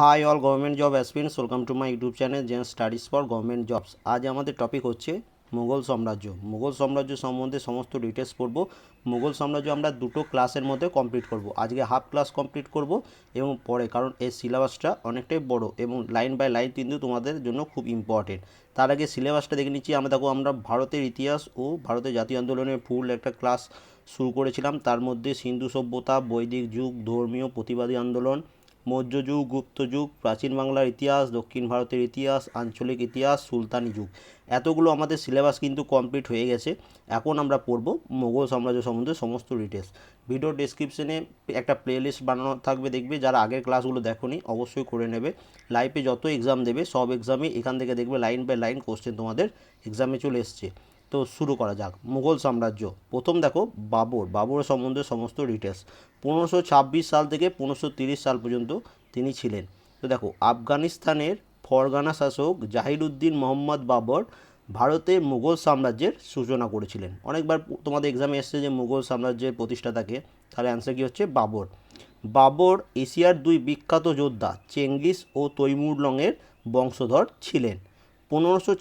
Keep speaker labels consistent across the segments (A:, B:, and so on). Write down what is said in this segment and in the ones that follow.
A: Hi all government job aspirants welcome to my YouTube channel gen studies for government jobs আজ আমাদের topic হচ্ছে মুঘল সাম্রাজ্য। মুঘল সাম্রাজ্য সম্বন্ধে সমস্ত ডিটেলস পড়ব। মুঘল সাম্রাজ্য আমরা দুটো ক্লাসের মধ্যে কমপ্লিট করব। আজকে হাফ ক্লাস কমপ্লিট করব এবং পরে, কারণ এই সিলেবাসটা অনেকটাই বড় এবং লাইন বাই লাইন কিন্তু তোমাদের জন্য খুব ইম্পর্টেন্ট তার আগে সিলেবাসটা দেখে নিচ্ছি। আমরা দেখো, আমরা ভারতের ইতিহাস ও ভারতের জাতীয় আন্দোলনের ফুল একটা ক্লাস শুরু করেছিলাম। তার মধ্যে সিন্ধু সভ্যতা, বৈদিক যুগ, ধর্মীয় প্রতিবাদী আন্দোলন মৌর্য যুগ, গুপ্ত যুগ, প্রাচীন বাংলার ইতিহাস, দক্ষিণ ভারতের ইতিহাস, আঞ্চলিক ইতিহাস, সুলতানি যুগ। এতগুলো আমাদের সিলেবাস কিন্তু কমপ্লিট হয়ে গেছে। এখন আমরা পড়ব মোগল সাম্রাজ্য সম্বন্ধে সমস্ত ডিটেলস ভিডিও ডেসক্রিপশনে একটা প্লেলিস্ট বানানো থাকবে, দেখবে। যারা আগের ক্লাসগুলো দেখোনি, অবশ্যই করে নেবে। লাইফে যত এক্সাম দেবে, সব এক্সামে এখান থেকে দেখবে লাইন বাই লাইন কোশ্চেন তোমাদের এক্সামে চলে এসছে। তো শুরু করা যাক। মুঘল সাম্রাজ্য। প্রথম দেখো, বাবর। বাবরের সম্বন্ধে সমস্ত ডিটেলস পনেরোশো ছাব্বিশ সাল থেকে পনেরোশো তিরিশ সাল পর্যন্ত তিনি ছিলেন। তো দেখো, আফগানিস্তানের ফরগানা শাসক জাহিরুদ্দিন মোহাম্মদ বাবর ভারতের মুঘল সাম্রাজ্যের সূচনা করেছিলেন। অনেকবার তোমাদের এক্সামে এসছে যে মুঘল সাম্রাজ্যের প্রতিষ্ঠাতাকে তাহলে অ্যান্সার কী হচ্ছে? বাবর। বাবর এশিয়ার দুই বিখ্যাত যোদ্ধা, চেঙ্গিস ও তৈমুরলংয়ের বংশধর ছিলেন। পনেরোশো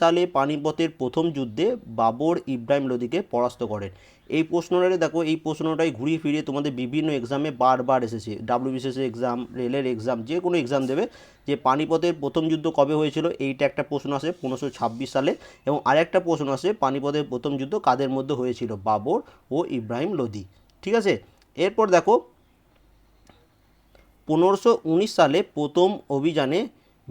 A: সালে পানিপথের প্রথম যুদ্ধে বাবর ইব্রাহিম লোদিকে পরাস্ত করেন। এই প্রশ্নটা দেখো, এই প্রশ্নটাই ঘুরিয়ে ফিরিয়ে তোমাদের বিভিন্ন এক্সামে বারবার এসেছে। ডাব্লিউবিসিএস এক্সাম রেলের এক্সাম যে কোনো এক্সাম দেবে যে পানিপথের প্রথম যুদ্ধ কবে হয়েছিল, এইটা একটা প্রশ্ন আসে পনেরোশো সালে। এবং আরেকটা প্রশ্ন আসে পানিপথের প্রথম যুদ্ধ কাদের মধ্যে হয়েছিল, বাবর ও ইব্রাহিম লোদি। ঠিক আছে? এরপর দেখো, পনেরোশো সালে প্রথম অভিযানে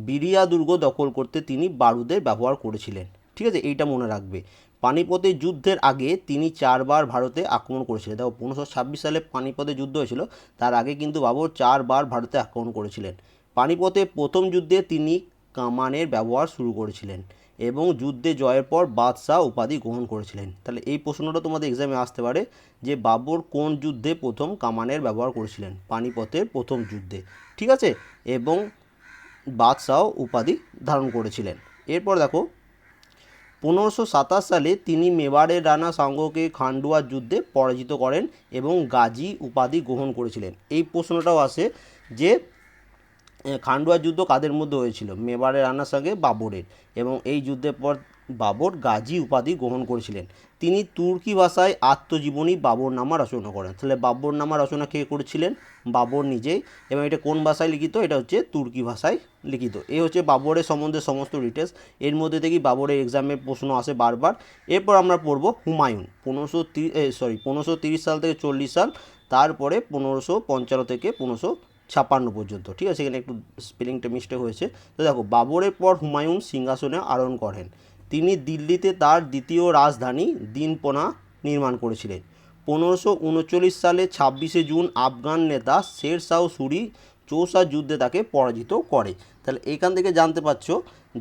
A: বিরিয়া দুর্গ দখল করতে তিনি বারুদের ব্যবহার করেছিলেন। ঠিক আছে, এইটা মনে রাখবে। পানিপথের যুদ্ধের আগে তিনি চারবার ভারতে আক্রমণ করেছিলেন। দেখো, পনেরোশো ছাব্বিশ সালে পানিপথে যুদ্ধ হয়েছিল, তার আগে কিন্তু বাবর চারবার ভারতে আক্রমণ করেছিলেন। পানিপথে প্রথম যুদ্ধে তিনি কামানের ব্যবহার শুরু করেছিলেন এবং যুদ্ধে জয়ের পর বাদশাহ উপাধি গ্রহণ করেছিলেন। তাহলে এই প্রশ্নটা তোমাদের এক্সামে আসতে পারে যে বাবর কোন যুদ্ধে প্রথম কামানের ব্যবহার করেছিলেন, পানিপথের প্রথম যুদ্ধে। ঠিক আছে? এবং বাদশাহ উপাধি ধারণ করেছিলেন। এরপর দেখো, পনেরোশো সাতাশ সালে তিনি মেবারের রানা সাঙ্গকে খান্ডুয়ার যুদ্ধে পরাজিত করেন এবং গাজী উপাধি গ্রহণ করেছিলেন। এই প্রশ্নটাও আসে যে এ, খান্ডুয়ার যুদ্ধ কাদের মধ্যে হয়েছিল? মেবারের রানার সঙ্গে বাবরের। এবং এই যুদ্ধের পর বাবর গাজী উপাধি গ্রহণ করেছিলেন। তিনি তুর্কি ভাষায় আত্মজীবনী বাবর নামা রচনা করেন। তাহলে বাবর নামা রচনা কে করেছিলেন? বাবর নিজেই। এবং এটা কোন ভাষায় লিখিত? এটা হচ্ছে তুর্কি ভাষায় লিখিত। এ হচ্ছে বাবরের সম্বন্ধে সমস্ত ডিটেলস এর মধ্যে থেকেই বাবরের এক্সামের প্রশ্ন আসে বারবার। এরপর আমরা পড়ব হুমায়ুন। পনেরোশো সরি পনেরোশো সাল থেকে চল্লিশ সাল তারপরে পনেরোশো পঞ্চান্ন থেকে পনেরোশো ছাপান্ন পর্যন্ত, ঠিক আছে? এখানে একটু স্পেলিংটা মিস্টেক হয়েছে। তো দেখো, বাবরের পর হুমায়ুন সিংহাসনে আরোহণ করেন। তিনি দিল্লিতে তার দ্বিতীয় রাজধানী দিনপনা নির্মাণ করেছিলেন। পনেরোশো উনচল্লিশ সালে ছাব্বিশে জুন আফগান নেতা শের শাহ সুরি চৌসা যুদ্ধে তাকে পরাজিত করে। তাহলে এখান থেকে জানতে পারছ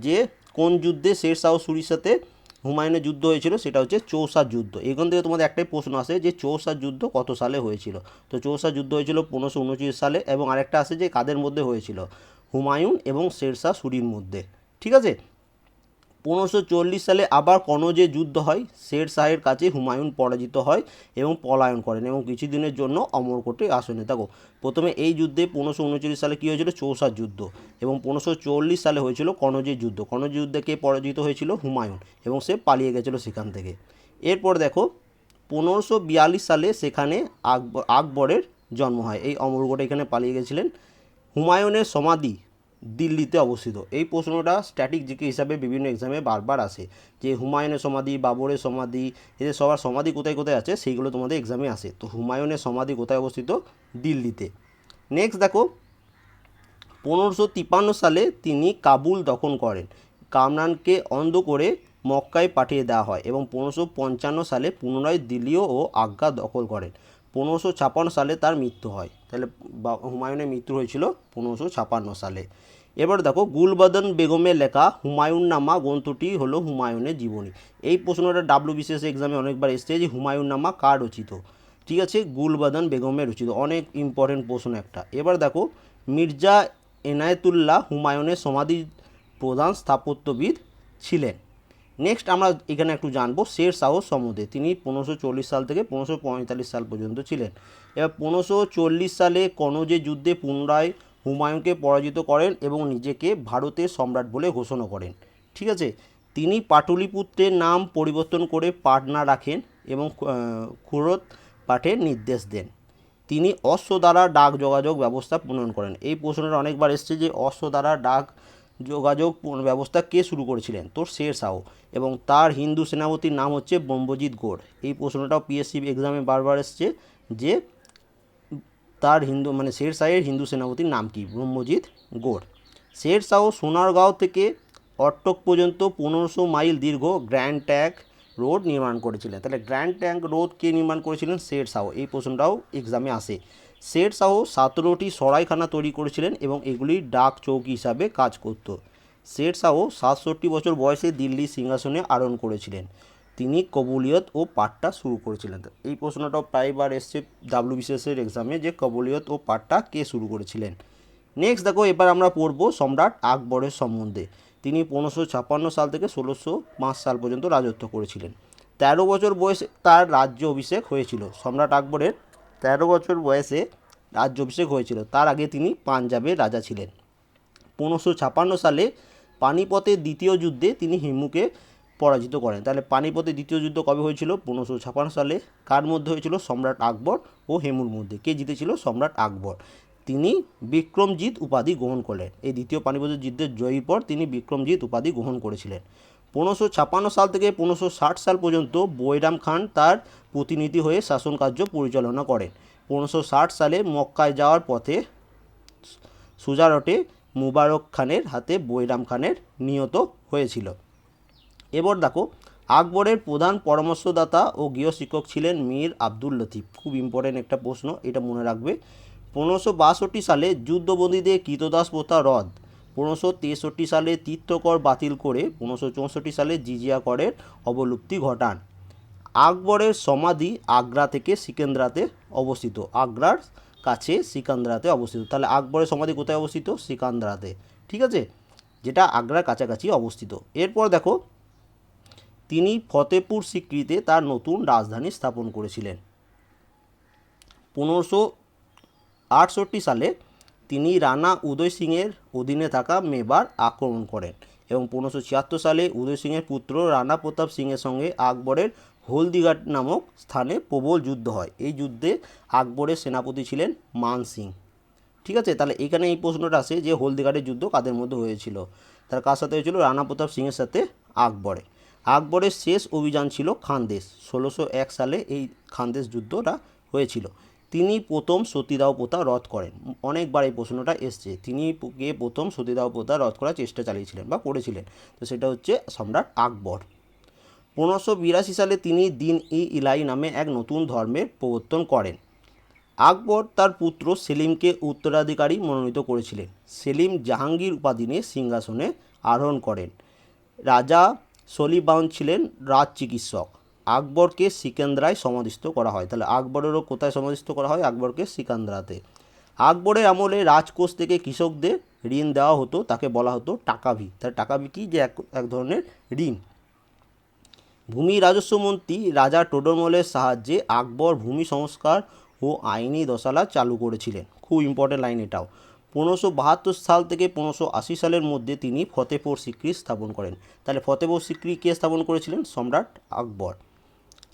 A: যে কোন যুদ্ধে শের শাহ সুরির সাথে হুমায়ুনের যুদ্ধ হয়েছিল, সেটা হচ্ছে চৌসার যুদ্ধ। এখান থেকে তোমাদের একটাই প্রশ্ন আসে যে চৌসার যুদ্ধ কত সালে হয়েছিল? তো চৌসার যুদ্ধ হয়েছিল পনেরোশো উনচল্লিশ সালে এবং আরেকটা আসে যে কাদের মধ্যে হয়েছিল? হুমায়ুন এবং শেরশাহ সুরির মধ্যে। ঠিক আছে? পনেরোশো সালে আবার কনজে যুদ্ধ হয়। শের শাহের কাছে হুমায়ুন পরাজিত হয় এবং পলায়ন করেন এবং কিছুদিনের জন্য অমরকোটে আসনে। দেখো, প্রথমে এই যুদ্ধে পনেরোশো উনচল্লিশ সালে কী হয়েছিল? চৌসার যুদ্ধ। এবং পনেরোশো সালে হয়েছিল কনজের যুদ্ধ। কনজ যুদ্ধে কে পরাজিত হয়েছিল? হুমায়ুন। এবং সে পালিয়ে গেছিল সেখান থেকে। এরপর দেখো, পনেরোশো বিয়াল্লিশ সালে সেখানে আকবর আকবরের জন্ম হয়। এই অমরকোটে এখানে পালিয়ে গেছিলেন। হুমায়ুনের সমাধি দিল্লিতে অবস্থিত। এই প্রশ্নটা স্ট্যাটিক জিকে হিসাবে বিভিন্ন এক্সামে বারবার আসে। যে হুমায়ুনের সমাধি, বাবরের সমাধি, এদের সবার সমাধি কোথায় কোথায় আছে সেইগুলো তোমাদের এক্সামে আসে। তো হুমায়ুনের সমাধি কোথায় অবস্থিত? দিল্লিতে। নেক্সট দেখো, পনেরোশো তিপ্পান্ন সালে তিনি কাবুল দখল করেন। কামরানকে অন্ধ করে মক্কায় পাঠিয়ে দেওয়া হয় এবং পনেরোশো পঞ্চান্ন সালে পুনরায় দিল্লিও ও আগ্রা দখল করেন। পনেরোশো ছাপান্ন সালে তার মৃত্যু হয়। তাহলে হুমায়ুনের মৃত্যু হয়েছিল পনেরোশো ছাপান্ন সালে। এবার দেখো গুলবদন বেগমের লেখা হুমায়ুন নামা গ্রন্থটি হলো হুমায়ুনের জীবনী। এই প্রশ্নটা ডাব্লিউ বিসিএস এক্সামে অনেকবার এসছে যে হুমায়ুন নামা কার রচিত? ঠিক আছে, গুলবদন বেগমের রচিত। অনেক ইম্পর্টেন্ট প্রশ্ন একটা। এবার দেখো, মির্জা এনায়েতুল্লাহ হুমায়ুনের সমাধি প্রধান স্থাপত্যবিদ ছিলেন। নেক্সট আমরা এখানে একটু জানব, শের শাহ সম্বন্ধে। তিনি পনেরোশো সাল থেকে পনেরোশো সাল পর্যন্ত ছিলেন। এবার পনেরোশো সালে কনজে যুদ্ধে পুনরায় হুমায়ুনকে পরাজিত করেন এবং নিজেকে ভারতের সম্রাট বলে ঘোষণা করেন। ঠিক আছে? তিনি পাটলিপুত্রের নাম পরিবর্তন করে পাটনা রাখেন এবং খুরত পাঠের নির্দেশ দেন। তিনি অশ্ব দ্বারা ডাক যোগাযোগ ব্যবস্থা প্রণয়ন করেন। এই প্রশ্নটা অনেকবার এসছে যে অশ্ব দ্বারা ডাক যোগাযোগ ব্যবস্থা কে শুরু করেছিলেন? তো শের শাহ এবং তার হিন্দু সেনাপতির নাম হচ্ছে ব্রহ্মজিৎ গোড়। এই প্রশ্নটাও পিএসসি এক্সামে বারবার এসছে যে তার হিন্দু মানে শের শাহের হিন্দু সেনাপতির নাম কি? ব্রহ্মজিৎ গৌড় শের শাহ সোনারগাঁও থেকে অট্টক পর্যন্ত পনেরোশো মাইল দীর্ঘ গ্র্যান্ড ট্যাঙ্ক রোড নির্মাণ করেছিলেন। তাহলে গ্র্যান্ড ট্যাঙ্ক রোড কে নির্মাণ করেছিলেন? শের শাহ। এই প্রশ্নটাও এক্সামে আসে। শের শাহ সতেরোটি সরাইখানা তৈরি করেছিলেন এবং এগুলি ডাক চৌকি হিসাবে কাজ করত। শের শাহ সাতষট্টি বছর বয়সে দিল্লি সিংহাসনে আরোহণ করেছিলেন। তিনি কবুলিয়ত ও পাট্টা শুরু করেছিলেন। এই প্রশ্নটাও প্রায়বার এসছে ডাব্লিউ বিসিএসের এক্সামে যে কবুলিয়ত ও পাট্টা কে শুরু করেছিলেন। নেক্সট দেখো, এবার আমরা পড়ব সম্রাট আকবরের সম্বন্ধে। তিনি পনেরোশো ছাপ্পান্ন সাল থেকে ষোলোশো পাঁচ সাল পর্যন্ত রাজত্ব করেছিলেন। তেরো বছর বয়সে তার রাজ্য অভিষেক হয়েছিল। সম্রাট আকবরের তেরো বছর বয়সে রাজ্য অভিষেক হয়েছিল। তার আগে তিনি পাঞ্জাবের রাজা ছিলেন। পনেরোশো ছাপান্ন সালে পানিপথের দ্বিতীয় যুদ্ধে তিনি হিমুকে পরাজিত করেন। তাহলে পানিপথে দ্বিতীয় যুদ্ধ কবে হয়েছিল? পনেরোশো ছাপান্ন সালে। কার মধ্যে হয়েছিল? সম্রাট আকবর ও হেমুর মধ্যে। কে জিতেছিল? সম্রাট আকবর। তিনি বিক্রমজিৎ উপাধি গ্রহণ করলেন। এই দ্বিতীয় পানিপথের যুদ্ধের জয়ীর পর তিনি বিক্রমজিৎ উপাধি গ্রহণ করেছিলেন। পনেরোশো ছাপান্ন সাল থেকে পনেরোশো ষাট সাল পর্যন্ত বৈরাম খান তার প্রতিনিধি হয়ে শাসন কার্য পরিচালনা করেন। পনেরোশো ষাট সালে মক্কায় যাওয়ার পথে সুজারটে মুবারক খানের হাতে বৈরাম খানের নিহত হয়েছিল। এবার দেখো, আকবরের প্রধান পরামর্শদাতা ও গৃহশিক্ষক ছিলেন মীর আব্দুল লতিফ। খুব ইম্পর্টেন্ট একটা প্রশ্ন, এটা মনে রাখবে। পনেরোশো বাষট্টি সালে যুদ্ধবন্দীদের কৃতদাস প্রথা রদ। পনেরোশো তেষট্টি সালে তীর্থকর বাতিল করে, পনেরোশো চৌষট্টি সালে জিজিয়া করের অবলুপ্তি ঘটান। আকবরের সমাধি আগ্রা থেকে সিকেন্দ্রাতে অবস্থিত। আগ্রার কাছে সিকান্দ্রাতে অবস্থিত। তাহলে আকবরের সমাধি কোথায় অবস্থিত? সিকান্দ্রাতে। ঠিক আছে? যেটা আগ্রার কাছাকাছি অবস্থিত। এরপর দেখো তিনি ফতেপুর সিক্রিতে তার নতুন রাজধানী স্থাপন করেছিলেন। পনেরোশো আটষট্টি সালে তিনি রানা উদয় সিংয়ের অধীনে থাকা মেবার আক্রমণ করেন এবং পনেরোশো ছিয়াত্তর সালে উদয় সিংয়ের পুত্র রানা প্রতাপ সিংয়ের সঙ্গে আকবরের হলদিঘাট নামক স্থানে প্রবল যুদ্ধ হয়। এই যুদ্ধে আকবরের সেনাপতি ছিলেন মান সিং। ঠিক আছে? তাহলে এখানে এই প্রশ্নটা আসে যে হলদিঘাটের যুদ্ধ কাদের মধ্যে হয়েছিল? তার কার সাথে হয়েছিল? রানা প্রতাপ সিংয়ের সাথে আকবরে আকবরের শেষ অভিযান ছিল খানদেশ। ষোলোশো এক সালে এই খানদেশ যুদ্ধটা হয়েছিল। তিনি প্রথম সতীদাহ প্রথা রদ করেন। অনেকবার এই প্রশ্নটা এসছে। তিনি গিয়ে প্রথম সতীদাহ প্রথা রদ করার চেষ্টা চালিয়েছিলেন বা করেছিলেন? তো সেটা হচ্ছে সম্রাট আকবর। পনেরোশো বিরাশি সালে তিনি দিন ই ইলাই নামে এক নতুন ধর্মের প্রবর্তন করেন। আকবর তার পুত্র সেলিমকে উত্তরাধিকারী মনোনীত করেছিলেন। সেলিম জাহাঙ্গীর উপাধি নিয়ে সিংহাসনে আরোহণ করেন। রাজা সলিবাউন ছিলেন রাজ চিকিৎসক। আকবরকে সিকেন্দ্রায় সমাধিস্থ করা হয়। তাহলে আকবরেরও কোথায় সমাধিস্থ করা হয়? আকবরকে সিকান্দ্রাতে। আকবরের আমলে রাজকোষ থেকে কৃষকদের ঋণ দেওয়া হতো, তাকে বলা হতো টাকাভি। তাহলে টাকাভি কি? যে এক এক ধরনের ঋণ। ভূমি রাজস্ব মন্ত্রী রাজা টোডরমলের সাহায্যে আকবর ভূমি সংস্কার ও আইনি দশালা চালু করেছিলেন। খুব ইম্পর্টেন্ট লাইন এটাও। পনেরোশো বাহাত্তর সাল থেকে পনেরোশো আশি সালের মধ্যে তিনি ফতেপুর সিক্রি স্থাপন করেন। তাহলে ফতেপুর সিক্রি কে স্থাপন করেছিলেন? সম্রাট আকবর।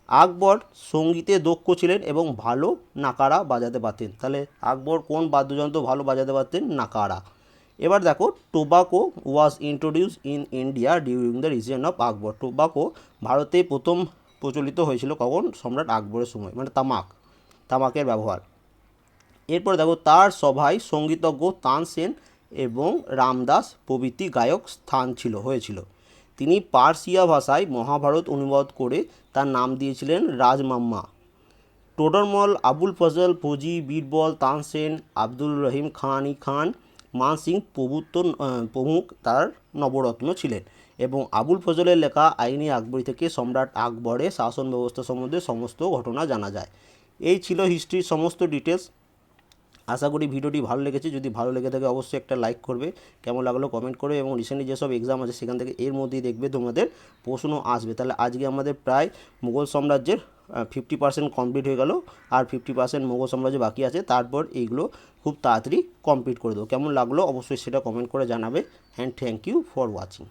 A: আকবর সঙ্গীতে দক্ষ ছিলেন এবং ভালো নাকারা বাজাতে পারতেন। তাহলে আকবর কোন বাদ্যযন্ত্র ভালো বাজাতে পারতেন? নাকারা। এবার দেখো, tobacco was introduce in India during the reason of Akbar. Tobacco ভারতে প্রথম প্রচলিত হয়েছিল কখন? সম্রাট আকবরের সময় মানে তামাক। তামাকের ব্যবহার। এরপর দেখো, তার সভায় সঙ্গীতজ্ঞ তানসেন এবং রামদাস প্রভৃতি গায়ক স্থান ছিল, হয়েছিল। তিনি পার্সিয়া ভাষায় মহাভারত অনুবাদ করে তার নাম দিয়েছিলেন রাজমাম্মা। টোডরমল, আবুল ফজল, ফৌজি, বীরবল তানসেন আব্দুল রহিম খানি খান, মান সিং প্রভুত্ব প্রমুখ তার নবরত্ন ছিলেন এবং আবুল ফজলের লেখা আইনি আকবরী থেকে সম্রাট আকবরের শাসন ব্যবস্থা সম্বন্ধে সমস্ত ঘটনা জানা যায়। এই ছিল হিস্ট্রির সমস্ত ডিটেলস আশা করি ভিডিওটি ভালো লেগেছে। যদি ভালো লেগে থাকে অবশ্যই একটা লাইক করবে। কেমন লাগল কমেন্ট করবে এবং রিসেন্টলি যেসব এক্সাম আছে সেখান থেকে এর মধ্যেই দেখবে তোমাদের প্রশ্ন আসবে। তাহলে আজকে আমাদের প্রায় মুঘল সাম্রাজ্যের ফিফটি পার্সেন্ট কমপ্লিট হয়ে গেল আর ফিফটি পার্সেন্ট মুঘল সাম্রাজ্য বাকি আছে। তারপর এইগুলো খুব তাড়াতাড়ি কমপ্লিট করে দেবো। কেমন লাগল অবশ্যই সেটা কমেন্ট করে জানাবে। And thank you for watching